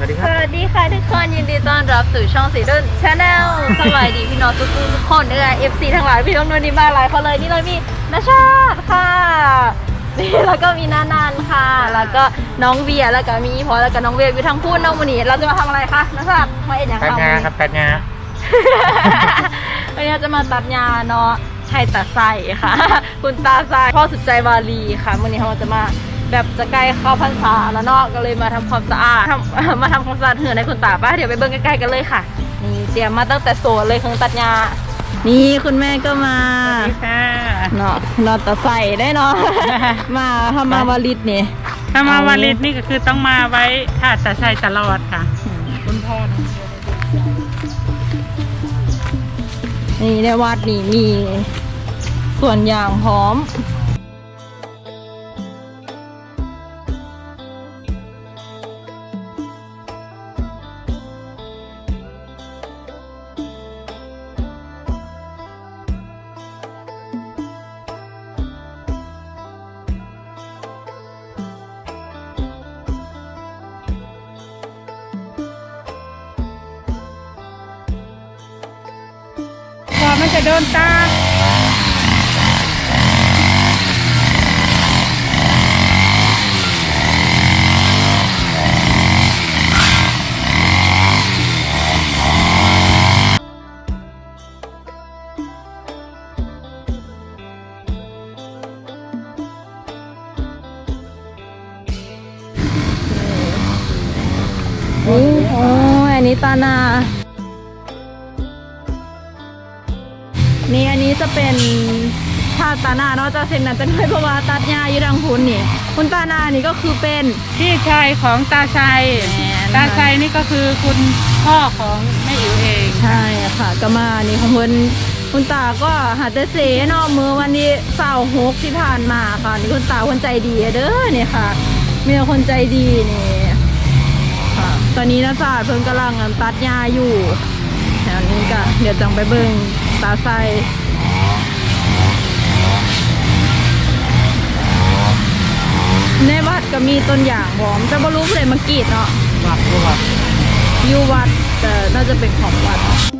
วัสดีคสรับวัสดีค่ะทุกคนยินดีต้อนรับสู่ช่องสีดุนชาแนลสวัสดีพี่น้องทุกๆทุกคนเออฟซีทั้งหลายพี่น้องนวลดีมากหลายคนเลยนี่เรามีนาชาติค่ะนี่แล้วก็มีนานานค่ะ แล้วก็น้องเบียร์แล้วก็มีอีพอแล้วก็น้องเวฟอยู่ทั้งคู่น้องวันนี้เราจะมาทำอะไรคะนาชาติมาเอ็นอย่างตัดเรางาครับตัดงาวันนี้เราจะมาตัดยาเนาะให้ตาใส่ค่ะ คุณตาใส่พ่อสุดใจวาลีค่ะวันนี้เราจะมา แบบจะใกล้เข้าพรรษาแล้วเนาะก็เลยมาทำความสะอาดทำมาทำความสะอาดเหือนให้คุณตาป้าเดี๋ยวไปเบิ้งใกล้ๆกันเลยค่ะ นี่เตรียมมาตั้งแต่โซนเลยเครื่องตัดยานี่คุณแม่ก็มาค่ะเนาะนอนตาใส่ได้เนาะมาทำมาวาลิดนี่ถ้ามาวาลิตนี่ก็คือต้องมาไว้ท่าจะใช้ตลอดค่ะ คุณพ่อนะนี่ในวัดนี่มีส่วนอย่างพร้อม พอมันจะโดนตานี่โอ้ยอันนี้ตานา นี่อันนี้จะเป็นผ้าตานาเนาะจะเซ็นนั้นจะด้วยเพราะว่าตัดหญ้าอยู่ทางพุนนี่ คุณตานานี่ก็คือเป็น พี่ชายของตาชัยแม่นตาชัยนี่ก็คือคุณพ่อของแม่อิ๋วเอง ใช่ค่ะก็มานี่ของเพิ่นคุณตาก็หาแต่เสเนาะมือวันนี้เสาร์หกที่ผ่านมาค่ะนี่คุณตาคนใจดีเด้อเนี่ยค่ะ มีแต่คนใจดีนี่ค่ะ ตอนนี้นะศาสตร์เพิ่นกำลังตัดหญ้าอยู่แถวนี้ก็เดี๋ยวจังไปเบิ่งตาไซ ในวัดก็มีต้นอย่างพร้อมแต่บ่รู้ผู้ใดมากรีดเนาะวัดวัดอยู่วัดแต่น่าจะเป็นของวัด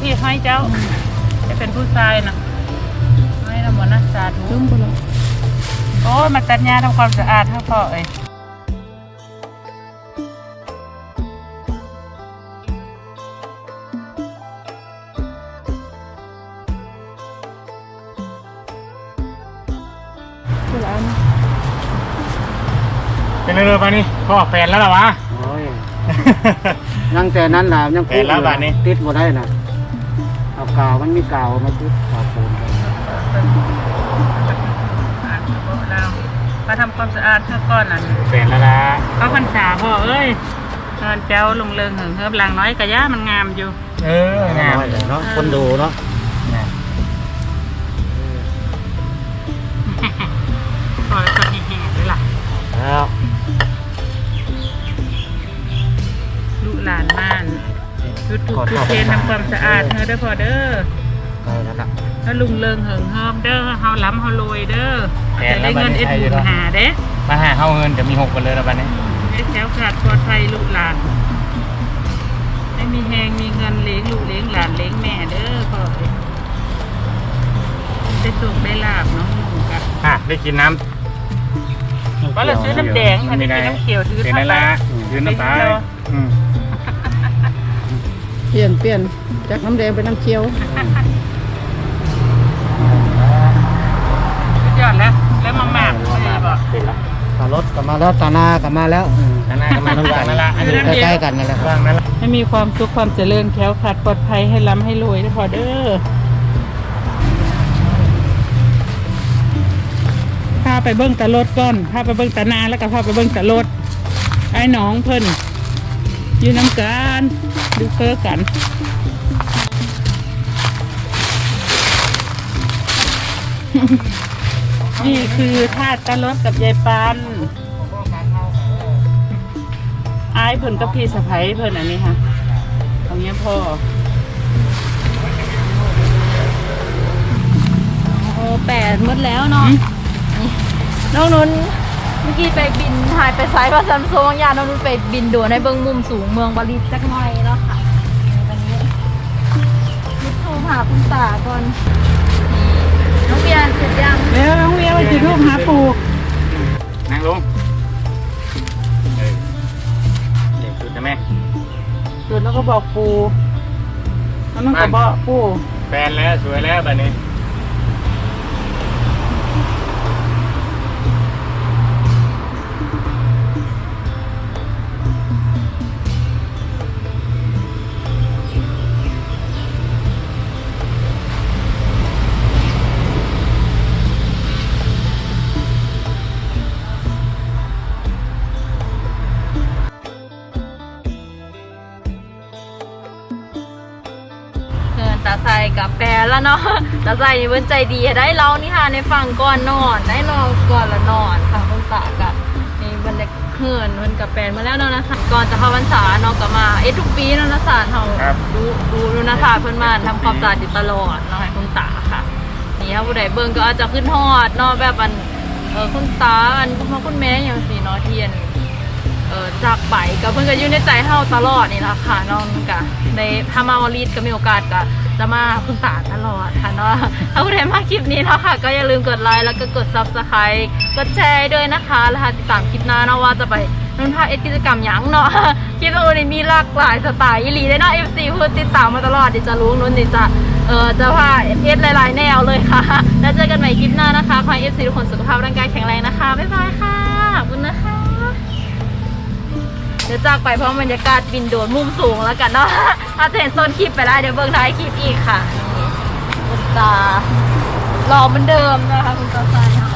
พี่ให้เจ้าจะเป็นผู้ชายนะให้นะหมอนะสาธุจุ่มไปแล้วโอ้ยมาตัดหญ้าทำความสะอาดให้พ่อเอ้ยไปแล้วนะเป็นเรื่องปะนี่พ่อแฟนแล้วเหรอวะ โอ้ย ยังแต่นั้นล่ะยังแต่ละบาทนี่ติดบ่ได้น่ะเอา กาวมันมีกาวมาติดกาวปูนเรามาทำความสะอาดเพื่อก้อนอันแฟนแล้วล่ะเขาพรรษาพ่อเอ้ยนอนเจ้าลงเริงเหิงเฮิบหลังน้อยกะย่ามันงามอยู่ เอองามน้อยเลยเนาะคนดูเนาะพอแล้วก็แห้งๆเลยล่ะแล้วลูกหลานม่าน จุดถูกจุดเทนทำความสะอาดเธอเด้อพอเด้อใกล้แล้วล่ะแล้วลุงเริงเหิงเฮิบเด้อเฮาล้ำเฮารวยเด้อจะได้เงินเอ็ดบุญหาเด้มาหาเข้าเงินจะมีหกกันเลยนะบัดนี้ให้แถวขาดปลอดภัยลูกหลานให้มีแหงมีเงินเลี้ยงลูกเลี้ยงหลานเลี้ยงแม่เด้อพ่อเอ้ยได้สุขได้ลาบเนาะหนูกะอะได้กินน้ำว่าเราซื้อน้ำแดงค่ะนี่เป็นน้ำเขียวถือเป็นนั่นละยืนน้ำตาลอืมเป ลี่ยนเปลี่ยนจากน้ำแดงเป็นน้ำเคี้ยว สุดยอดแล้วแล้วมาหมากเลยบอกเป็นละตารถกลับมาแล้วตาหนากลับมาแล้วอืมนั่นน่ะก็มาทุกอย่างนั่นละอันนี้ใกล้ๆกันนั่นแหละว่างนั่นละให้มีความสุขความเจริญแคล้วคลาดปลอดภัยให้ร่ำให้รวยนะพอเด้อพาไปเบิ้งตะรถก่อนพาไปเบิ้งตะนาแล้วก็พาไปเบิ้งตะรถไอ้หน้องเพิ่นอยู่น้ำกัน ดูเพื่อกันนี่คือทาดตะรถกับยายปันอายเพิ่นกับพี่สะใภ้เพิ่นอันนี้ค่ะตรงนี้พ่อโอ้แปดหมดแล้วเนาะนี่น้องนุนเมื่อกี้ไปบินถ่ายไปไซส์พระซัมโซงยานน้องนุนไปบินดูในเบื้องมุมสูงเมืองบาลีจักหน่อยเนาะ หาคุณตาก่อนนี่น้องเบียร์เสร็จยังแล้วน้องเวียมาจุดรูปหาปู่นั่งลงเออเด็กสุดนะแม่ จุดแล้วก็บอกปู่แล้วน้องก็บอกปู่ แฟนแล้วสวยแล้วบัดนี้าใส่กับแปรแล้วเนาะตาใส่นี่เพิ่นใจดีได้เรานี่ค่ะในฝั่งก่อนนอน ได้นอนก่อนละนอนค่ะคุณตากับนี่บรรยากาศเฮือนเพิ่นกับแปรมาแล้วเนาะนะคะก่อนจะเข้าพรรษาเนาะก็มาเอ๊ะทุกปีเนาะนะสารเฮาครับ ดูดูดูนะสารเพิ่นมาทำความสะอาดอยู่ตลอดเนาะให้คุณตาค่ะ นี่ถ้าผู้ใดเบิ่งก็อาจจะขึ้นฮอดเนาะแบบอันเออคุณตาอันคุณพ่อคุณแม่อย่างสีเนาะเทียน เออจากไปก็เพิ่นก็อยู่ในใจเฮาตลอดนี่ล่ะค่ะน้องก็ในถ้ามาวารีดก็มีโอกาสก็ จะมาคุณตาตลอดค่ะเนาะถ้าผู้ใดมาคลิปนี้เนาะค่ะ ก็อย่าลืมกดไลค์แล้วก็กด Subscribe กดแชร์ด้วยนะคะแล้วค่ะติดตามคลิปหน้าเนาะว่าจะไปนุ่นพาเอ็ดกิจกรรมหยังเนาะคลิปนู้นนี่มีหลากหลายสไตล์อีหลีได้เนาะ FC เพื่อติดตามมาตลอดเดี๋ยวจะรู้นุ่นนี่จะเออจะพาเอ็ดหลายๆแนวเลยค่ะ แล้วเจอกันใหม่คลิปหน้านะคะขอให้ FC ทุกคนสุขภาพร่างกายแข็งแรงนะคะบ๊ายบายค่ะขอบคุณนะคะ ดี๋ยวจากไปเพราะบรรยากาศบินโดรนมุมสูงแล้วกันเนาะถ้าจะเห็นต้นคลิปไปได้เดี๋ยวเบิ่งท้ายคลิปอีกค่ะคุณตารอเหมือนเดิมนะคะคุณตาใส่ค่ะ